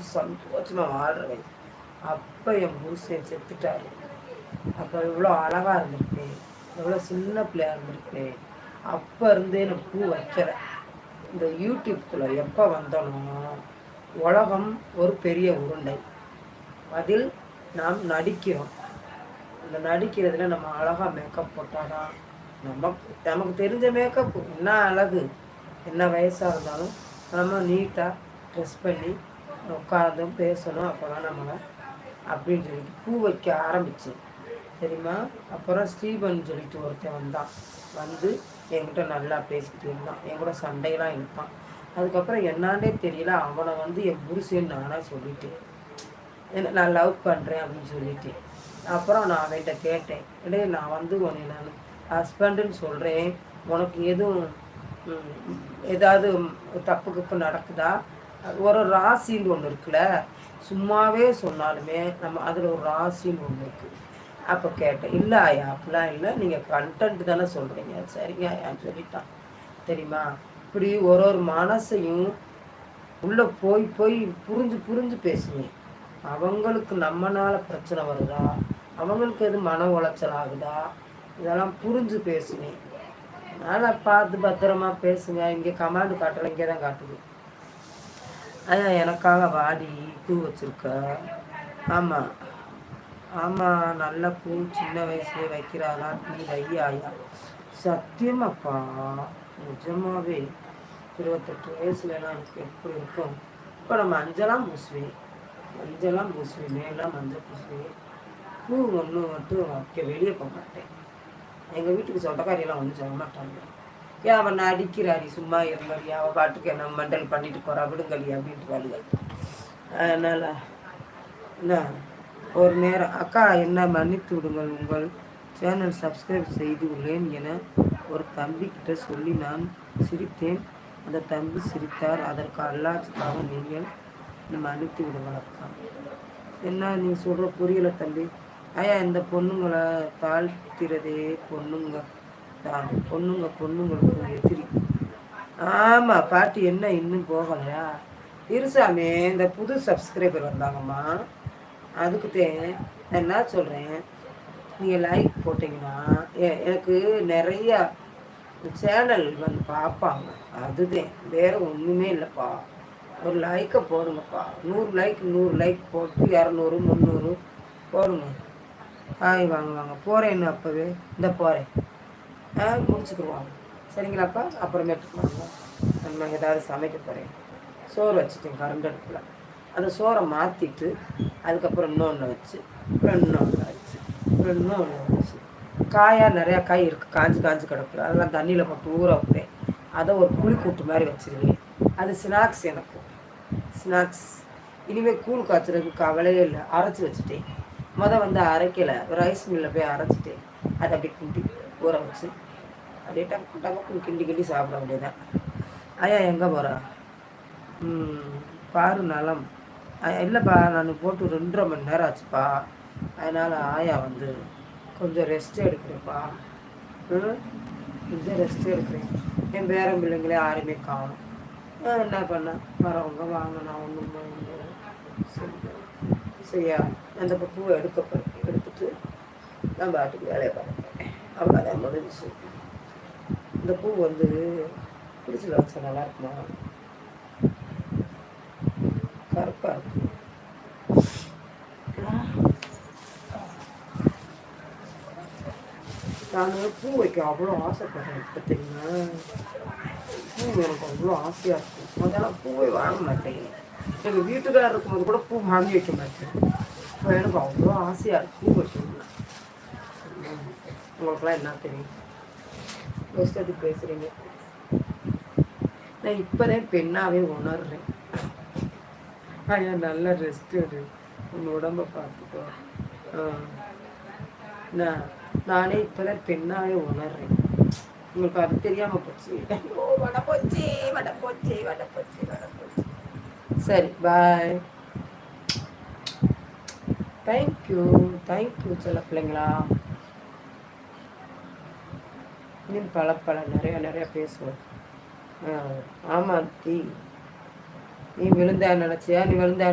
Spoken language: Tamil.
சந்தோஷமாக வாழ்கிற அப்போ என் புருஷன் செத்துட்டாரு. அப்போ இவ்வளோ அழகாக இருந்திருப்பேன். எவ்வளோ சின்ன பிள்ளையாக இருந்திருப்பேன். அப்போ இருந்தே நான் பூ வைக்கிறேன் இந்த யூடியூப்குள்ளே எப்போ வந்தனோ உலகம் ஒரு பெரிய உருண்டை. அதில் நாம் நடிக்கிறோம். அந்த நடிக்கிறதுல நம்ம அழகாக மேக்கப் போட்டாதான் நமக்கு நமக்கு தெரிஞ்ச மேக்கப் என்ன அழகு என்ன வயசாக இருந்தாலும் நம்ம நீட்டாக ட்ரெஸ் பண்ணி உட்காந்தும் பேசணும் அப்போ தான் நம்மளை அப்படின்னு சொல்லிட்டு பூ வைக்க ஆரம்பிச்சு. சரிம்மா அப்புறம் ஸ்டீபன் சொல்லிட்டு ஒருத்தன் வந்தான். வந்து என்கிட்ட நல்லா பேசிக்கிட்டு இருந்தான். என் கூட சண்டையெல்லாம் இருப்பான் அதுக்கப்புறம் என்னாண்டே தெரியல. அவனை வந்து என் புருஷன் நானாக சொல்லிட்டேன். என்ன நான் லவ் பண்ணுறேன் அப்படின்னு சொல்லிட்டேன். அப்புறம் நான் அவன்கிட்ட கேட்டேன். இடையே நான் வந்து உன்னை நான் ஹஸ்பண்டுன்னு சொல்கிறேன் உனக்கு எதுவும் ஏதாவது தப்பு கப்பு நடக்குதா? ஒரு ராசின்னு ஒன்று இருக்குல்ல சும்மாவே சொன்னாலுமே நம்ம அதில் ஒரு ராசின்னு ஒன்று இருக்குது அப்போ கேட்டேன் இல்லை ஆயா அப்படிலாம் இல்லை. நீங்கள் கண்டென்ட் தானே சொல்கிறீங்க சரிங்க ஆயான்னு சொல்லிட்டான். தெரியுமா? இப்படி ஒரு ஒரு மனசையும் உள்ளே போய் போய் புரிஞ்சு புரிஞ்சு பேசுவேன் அவங்களுக்கு நம்மனால பிரச்சனை வருதா? அவங்களுக்கு எது மன உளைச்சல் ஆகுதா? இதெல்லாம் புரிஞ்சு பேசுவேன் அதனால் பார்த்து பத்திரமா பேசுங்க. இங்கே கமாண்டு காட்டலை இங்கே தான் காட்டுது. அதான் எனக்காக வாடி பூ வச்சுருக்க. ஆமாம் ஆமாம் நல்ல பூ சின்ன வயசுலேயே வைக்கிறாளா நீ வையாயா? சத்தியமாப்பா நிஜமாவே. இருபத்தெட்டு வயசுலலாம் எனக்கு எப்படி இருக்கும்? இப்போ நம்ம மஞ்சளாம் பூசுவேன் மஞ்சளாம் பூசுவேன் மேலாம் மஞ்சள் பூசுவேன் பூ ஒன்று மட்டும் வைக்க வெளியே போக மாட்டேன். எங்கள் வீட்டுக்கு சொந்தக்காரியெல்லாம் ஒன்றும் சொல்ல மாட்டாங்க. அவன் அடிக்கிறாரி சும்மா இருந்தாடி அவன் பாட்டுக்கு என்ன மண்டல் பண்ணிட்டு போகிறா விடுங்கடி அப்படின்ட்டு வாழுங்க அதனால் என்ன ஒரு நேரம் அக்கா என்ன மன்னித்து விடுங்கள் உங்கள் சேனல் சப்ஸ்கிரைப் செய்து உள்ளேன் என ஒரு தம்பி கிட்ட சொல்லி நான் சிரித்தேன். அந்த தம்பி சிரித்தார். அதற்கு அல்லாச்சுக்காக நீங்கள் மன்னித்து விடுங்கள் அக்கா. என்ன நீ சொல்கிற புரியலை தம்பி. ஐயா இந்த பொண்ணுங்களை தாழ்த்திறதே பொண்ணுங்க. பொண்ணுங்க பொண்ணுங்களுக்கு எதிரி. ஆமாம் பாட்டி என்ன இன்னும் போகலையா? இருசாமி இந்த புது சப்ஸ்கிரைபர் வந்தாங்கம்மா. அதுக்கு நான் என்ன சொல்கிறேன் நீங்கள் லைக் போட்டிங்கன்னா எனக்கு நிறையா சேனல் வந்து பார்ப்பாங்க. அதுதான் வேறு ஒன்றுமே இல்லைப்பா. ஒரு லைக்கை போடுங்கப்பா. நூறு லைக் நூறு லைக் போட்டு இரநூறு முந்நூறு போடுங்க. ஹாய் வாங்க வாங்க போகிறேன்னு அப்போவே. இந்த போகிறேன் ஆ சரிங்களாப்பா? அப்புறமேட்டுக்கு வாங்க நம்ம ஏதாவது சமைக்க போகிறேன் சோறு வச்சுட்டேன் கரண்ட் அடுப்பில். அந்த சோறை மாற்றிட்டு அதுக்கப்புறம் இன்னொன்று வச்சு அப்புறம் இன்னொன்று வச்சு அப்புறம் இன்னொன்று வச்சு. காயாக நிறையா காய் இருக்குது காஞ்சி காஞ்சி கிடக்கு அதெல்லாம் தண்ணியில் போட்டு ஊற வைப்பேன். அதை ஒரு புளி கூட்டு மாதிரி வச்சுருவேன். அது ஸ்நாக்ஸ் எனக்கு. ஸ்நாக்ஸ். இனிமேல் கூழ் காய்ச்சறதுக்கு கவலையே இல்லை. அரைச்சி வச்சுட்டேன். மொதல் வந்து அரைக்கலை. ரைஸ் மில்லில் போய் அரைச்சிட்டேன். அதை அப்படி கிண்டி ஊற வச்சு அப்படியே டக்கு டக்கு கிண்டி கிண்டி சாப்பிட வேண்டியதான் ஐயா எங்கே போகிறா பாரு நலம். இல்லைப்பா நான் போட்டு ரெண்டரை மணி நேரம் ஆச்சுப்பா. அதனால் ஆயா வந்து கொஞ்சம் ரெஸ்ட் எடுக்கிறேன்ப்பா. கொஞ்சம் ரெஸ்ட் எடுக்கிறேன். என் பேரம் பிள்ளைங்களே யாருமே காணும். என்ன பண்ண? வரவங்க வாங்க நான் ஒன்றும் சரியா? அந்த பூவை எடுக்க எடுத்துட்டு நான் பாட்டுக்கு வேலையை பார்ப்பேன். அவ்வளோதான் முடிஞ்சு இந்த பூ வந்து பிடிச்சல வச்சா நல்லா இருக்குமா? கருப்பாக இருக்கு. நான் பூ வைக்க அவ்வளோ ஆசைப்படுறேன் இப்போ தெரியுமா? பூ எனக்கு அவ்வளோ ஆசையாக இருக்கும் முதல்ல பூவை வாங்க மாட்டேன். எங்கள் வீட்டுக்காரர் இருக்கும்போது கூட பூ வாங்கி வைக்க மாட்டேன். இப்போ எனக்கு அவ்வளோ ஆசையாக இருக்கு பூ வைக்கணும் உங்களுக்குலாம் என்ன தெரியும்? இஷ்டத்துக்கு பேசுகிறீங்க நான் இப்போதான் பெண்ணாகவே உணர்றேன். ஐயா நல்ல ரெஸ்ட் எடு. உன் உடம்ப பார்த்துக்கோ. நான் நானே இப்போதான் பெண்ணாகவே உணர்றேன். உங்களுக்கு அது தெரியாமல் போச்சு. ஓ வட போச்சு வட போச்சு வட போச்சு வட போச்சு சரி பாய் தேங்க்யூ தேங்க்யூ சில பிள்ளைங்களா. இன்னும் பல பல நிறையா நிறையா பேசுவோம். ஆமாம் தீ. நீ விழுந்தா நினச்சியா? நீ விழுந்தா